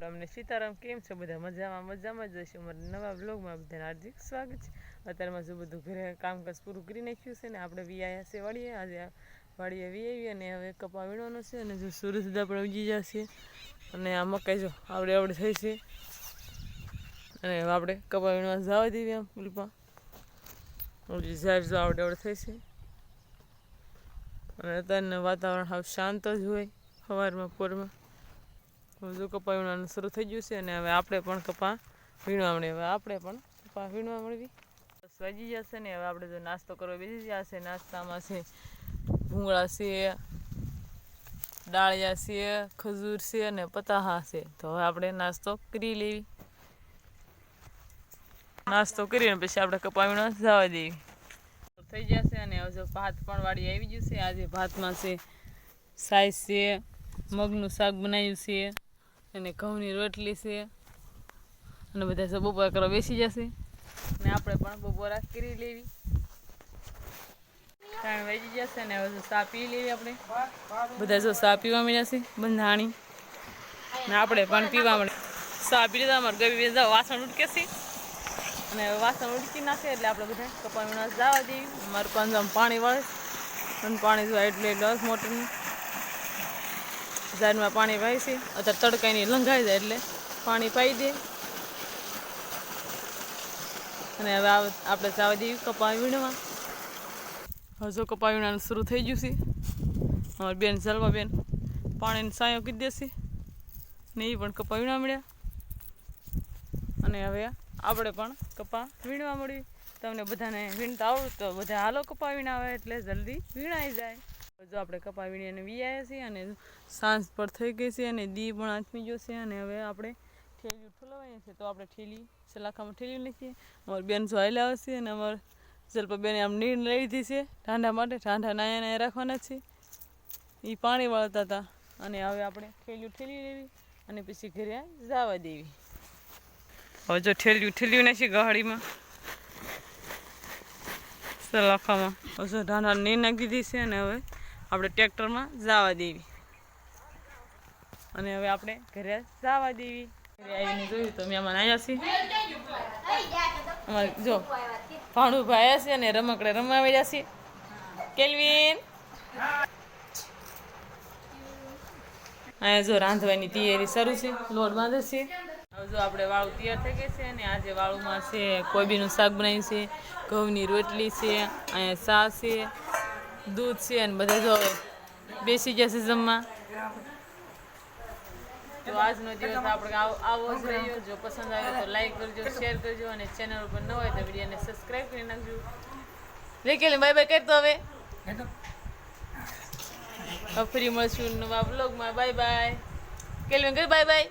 રામ સીતારામ, કેમ છે? બધા મજામાં? મજામાં જ હશે? અમારા નવા બ્લોગમાં બધાને હાર્દિક સ્વાગત છે. અત્યારમાં જો બધું ઘરે કામકાજ પૂરું કરી નાખ્યું છે ને, આપણે વી છે વાળીએ આજે વાળીએ વી આવી અને હવે કપા વીણવાનો છે અને જો સૂર્ય દાદા પણ ઉગી જશે અને આ મકાઈ જો આવડે આવડે થઈ છે. અને આપણે કપા વીણવા જવા દેવી આમ ઉલપા ઓલી ઝાડ જો આવડે આવડે થઈ છે. અને અત્યારનું વાતાવરણ હાવ શાંત જ હોય સવારમાં પોરમાં. જો કપા વીણવાનું શરૂ થઈ ગયું છે અને હવે આપણે પણ કપા વીણવા મળીએ હવે આપણે પણ કપા વીણવા મળવી. બસ વાગી જશે ને, હવે આપણે જો નાસ્તો કરવા બેસી ગયા છે. નાસ્તામાં છે ભૂંગળા છે, ડાળિયા છે, ખજૂર છે અને પતાહા છે. તો હવે આપણે નાસ્તો કરી લેવી. નાસ્તો કરીને પછી આપણે કપા વીણવા જવા દેવી. થઈ જશે અને હવે જો ભાત પણ વાળી આવી ગયું છે. આજે ભાતમાં છે સાઈઝ છે, મગનું શાક બનાવ્યું છે. અને ઘઉંની રોટલી છે. અને બધા બપોરા કરવા બેસી જશે. અને આપણે પણ બપોરા કરી લેવી. ત્રણ વાગી જશે ને હવે જો પી લેવી આપણે. બધા જો સા પીવા મળી જશે બંધાણી. ને આપણે પણ પીવા મળે સા પી લીધા, અમારે ગવી બધા વાસણ ઉટકે અને વાસણ ઉટકી નાખે એટલે આપણે બધા કપા જવા દેવી. અમારું પાંજામાં પાણી વળે. અને પાણી જોવા એટલે એટલે મોટરનું ઝાડમાં પાણી પાય છે અત્યારે તડકાની લંઘાઈ જાય એટલે પાણી પાઈ દે. અને હવે આપણે જવા દેવી કપા વીણવા હજુ કપા વીણવાનું શરૂ થઈ ગયું છે. અમારી બેન જલવા બેન પાણીની સાયો કીધી દેશે. ને એ પણ કપા વીણવા મળ્યા. અને હવે આપણે પણ કપા વીણવા મળ્યું તમને બધાને વીણતા આવડતું બધા હાલો કપા વીણાવે એટલે જલ્દી વીણાઈ જાય. જો આપણે કપાવીને અને વી આવ્યા છીએ અને સાંજ પર થઈ ગઈ છે અને દી પણ આથમી છે અને હવે આપણે ઠેલી ઠોલવાઈએ છીએ તો આપણે ઠેલી સલાખામાં ઠેલી નાખીએ. અમારી બેન જો હાલ્યા આવશે અને અમારે જલપા બેને આમ નીર લઈ લીધી છે. ઠાંડા માટે ઠાંડા નાયા નાયા રાખવાના છે. એ પાણી વાળતા હતા. અને હવે આપણે ઠેલીઓ ઠેલી લેવી અને પછી ઘરે જવા દેવી. હવે જો ઠેલ્યું ઠેલ્યું નાખી ગહાડીમાં સલાખામાં. હવે જો ઢાંઢા નીર નાખી દીધી છે અને હવે આપણે ટ્રેક્ટરમાં જવા દેવી. અને હવે આપણે ઘરે જવા દેવી. આવીને જોયું તો મહેમાન આવ્યા છીએ. જો, ભાણુભાઈ આવ્યા છે અને રમકડે રમાવી રહ્યા છે. કેલ્વિન? અહીંયા જો રાંધવાની તૈયારી શરૂ છે. લોટ બાંધે છે. હવે જો આપણે વાળું તૈયાર થઈ ગઈ છે અને આજે વાળુમાં છે કોબીનું શાક બનાવ્યું છે, ઘઉંની રોટલી છે, અહીંયા ચા છે દૂધ છે અને બધા જો બેસી જશે જમવા. તો આજનો દિવસ આપણે આવો જ રહ્યો. જો પસંદ આવ્યો તો લાઈક કરજો શેર કરજો અને ચેનલ ઉપર ન હોય તો વિડીયોને સબસ્ક્રાઈબ કરી નાખજો. લે કે બાય બાય કરતો હવે. હવે ફરી મળશું નવા બ્લોગમાં બાય બાય કેલવીન કર બાય બાય